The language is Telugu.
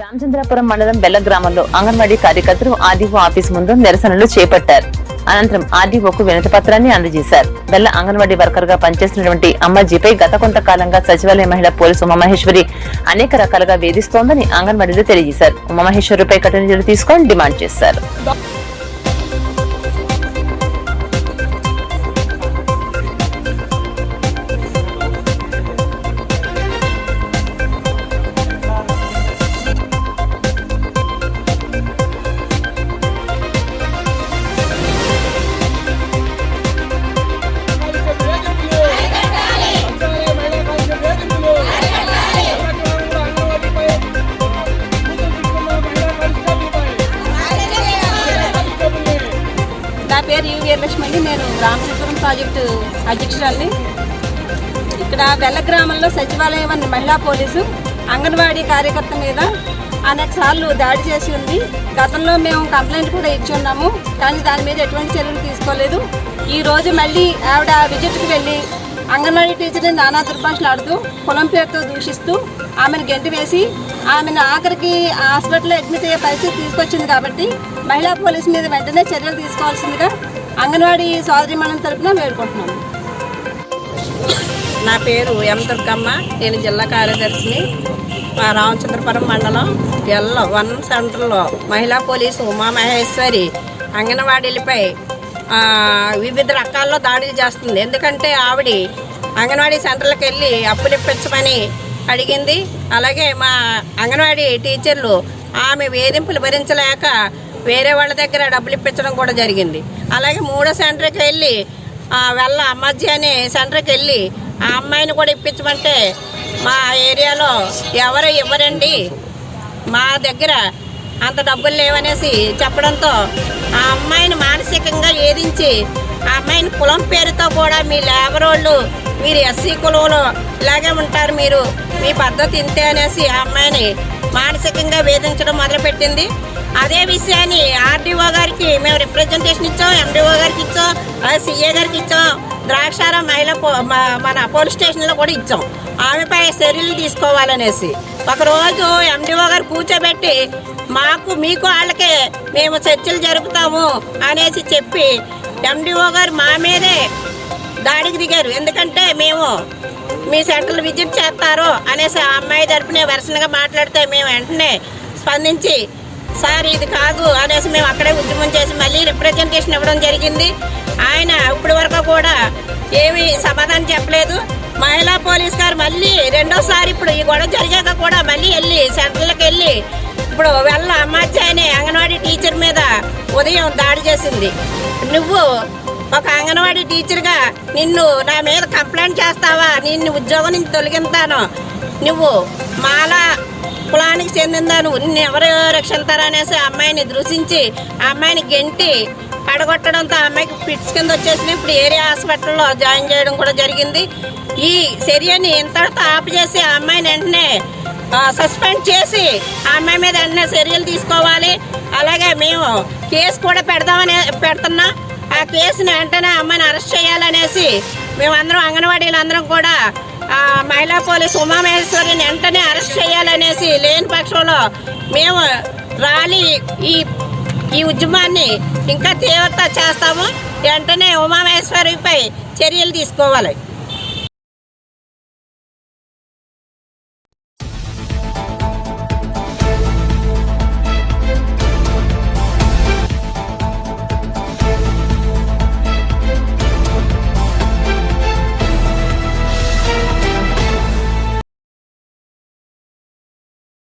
రామచంద్రాపురం మండలం బెల్ల గ్రామంలో అంగన్వాడీ కార్యకర్తలు ఆర్డీఓ ఆఫీస్ ముందు నిరసనలు చేపట్టారు. అనంతరం ఆర్డీఓకు వినతి పత్రాన్ని అందజేశారు. బెల్ల అంగన్వాడీ వర్కర్గా పనిచేస్తున్నటువంటి అమ్మజీపై గత కొంతకాలంగా సచివాలయ మహిళా పోలీసు ఉమామహేశ్వరి అనేక రకాలుగా వేధిస్తోందని అంగన్వాడీలో తెలియజేశారు. ఉమామహేశ్వరిపై కఠిన చర్యలు తీసుకొని డిమాండ్ చేశారు. వీరలక్ష్మి అండి. నేను రామచంద్రం ప్రాజెక్టు అధ్యక్షురాలిని. ఇక్కడ వెల్ల గ్రామంలో సచివాలయం అనే మహిళా పోలీసు అంగన్వాడీ కార్యకర్త మీద అనేక సార్లు దాడి చేసి ఉంది. గతంలో మేము కంప్లైంట్ కూడా ఇచ్చి ఉన్నాము. కానీ దాని మీద ఎటువంటి చర్యలు తీసుకోలేదు. ఈ రోజు మళ్ళీ ఆవిడ విజిట్కి వెళ్ళి అంగన్వాడీ టీచర్ని నానా దుర్భాషలాడుతూ కులం పేరుతో దూషిస్తూ ఆమెను గెంటి వేసి ఆమెను ఆఖరికి హాస్పిటల్లో అడ్మిట్ అయ్యే పరిస్థితి తీసుకొచ్చింది కాబట్టి మహిళా పోలీసు మీద వెంటనే చర్యలు తీసుకోవాల్సిందిగా అంగన్వాడీ సోదరి మనం తరపున వేడుకుంటున్నాము నా పేరు ఎం దుర్గమ్మ. నేను జిల్లా కార్యదర్శిని. మా రామచంద్రపురం మండలం ఎల్ల వన్ సెంటర్లో మహిళా పోలీసు ఉమామహేశ్వరి అంగన్వాడీలపై వివిధ రకాల్లో దాడులు చేస్తుంది. ఎందుకంటే ఆవిడ అంగన్వాడీ సెంటర్లకు వెళ్ళి అప్పులు ఇప్పించమని అడిగింది. అలాగే మా అంగన్వాడీ టీచర్లు ఆమె వేధింపులు భరించలేక వేరే వాళ్ళ దగ్గర డబ్బులు ఇప్పించడం కూడా జరిగింది. అలాగే మూడో సెంటర్కి వెళ్ళి ఆ, వెళ్ళ అమ్మాజీ అనే సెంటర్కి వెళ్ళి ఆ అమ్మాయిని కూడా ఇప్పించమంటే మా ఏరియాలో ఎవరు ఇవ్వరండి? మా దగ్గర అంత డబ్బులు లేవనేసి చెప్పడంతో ఆ అమ్మాయిని మానసికంగా ఏదించి ఆ అమ్మాయిని కులం పేరుతో కూడా మీ లేబర్ వాళ్ళు మీరు ఎస్సీ కులంలో ఇలాగే ఉంటారు మీరు మీ పద్ధతి ఇంతే అనేసి ఆ అమ్మాయిని మానసికంగా వేధించడం మొదలుపెట్టింది. అదే విషయాన్ని ఆర్డీఓ గారికి మేము రిప్రజెంటేషన్ ఇచ్చాం ఎండీఓ గారికి ఇచ్చాం సిఏ గారికి ఇచ్చాం ద్రాక్షారం మహిళ పో- మన పోలీస్ స్టేషన్లో కూడా ఇచ్చాం. ఆమెపై చర్యలు తీసుకోవాలనేసి. ఒకరోజు ఎండీఓ గారు కూర్చోబెట్టి మాకు మీకు వాళ్ళకే మేము చర్చలు జరుపుతాము అనేసి చెప్పి ఎండీఓ గారు మా మీదే దాడికి దిగారు. ఎందుకంటే మేము మీ సెంటర్లు విజిట్ చేస్తారు అనేసి ఆ అమ్మాయి తరపునే వరుసగా మాట్లాడితే మేము వెంటనే స్పందించి సార్ ఇది కాదు అనేసి మేము అక్కడే ఉద్యమం చేసి మళ్ళీ రిప్రజెంటేషన్ ఇవ్వడం జరిగింది. ఆయన ఇప్పటి వరకు కూడా ఏమీ సమాధానం చెప్పలేదు. మహిళా పోలీస్ గారు మళ్ళీ రెండోసారి ఇప్పుడు ఈ గొడవ జరిగాక కూడా మళ్ళీ వెళ్ళి సెంటర్లకు వెళ్ళి ఇప్పుడు వెళ్ళ అమ్మాయి అనే అంగన్వాడీ టీచర్ మీద ఉదయం దాడి చేసింది. నువ్వు ఒక టీచర్గా నిన్ను నా మీద కంప్లైంట్ చేస్తావా? నిన్ను ఉద్యోగం నుంచి తొలగిస్తాను నువ్వు మాలా కులానికి చెందిందా? నువ్వు నిన్ను ఎవరు రక్షిస్తారనేసి ఆ అమ్మాయిని దృశించి ఆ అమ్మాయిని గెంటి పడగొట్టడంతో ఆ అమ్మాయికి ఫిట్స్ కింద వచ్చేసి ఇప్పుడు ఏరియా హాస్పిటల్లో జాయిన్ చేయడం కూడా జరిగింది. ఈ చర్యని ఇంతటితో ఆపు చేసి ఆ అమ్మాయిని వెంటనే సస్పెండ్ చేసి ఆ అమ్మాయి మీద వెంటనే చర్యలు తీసుకోవాలి. అలాగే మేము కేసు కూడా పెడదామని పెడుతున్నా. ఆ కేసుని వెంటనే అమ్మని అరెస్ట్ చేయాలనేసి మేమందరం అంగన్వాడీలు అందరం కూడా ఆ మహిళా పోలీస్ ఉమామహేశ్వరిని వెంటనే అరెస్ట్ చేయాలనేసి లేని పక్షంలో మేము ర్యాలీ ఈ ఈ ఉద్యమాన్ని ఇంకా తీవ్రత చేస్తాము. వెంటనే ఉమామహేశ్వరిపై చర్యలు తీసుకోవాలి.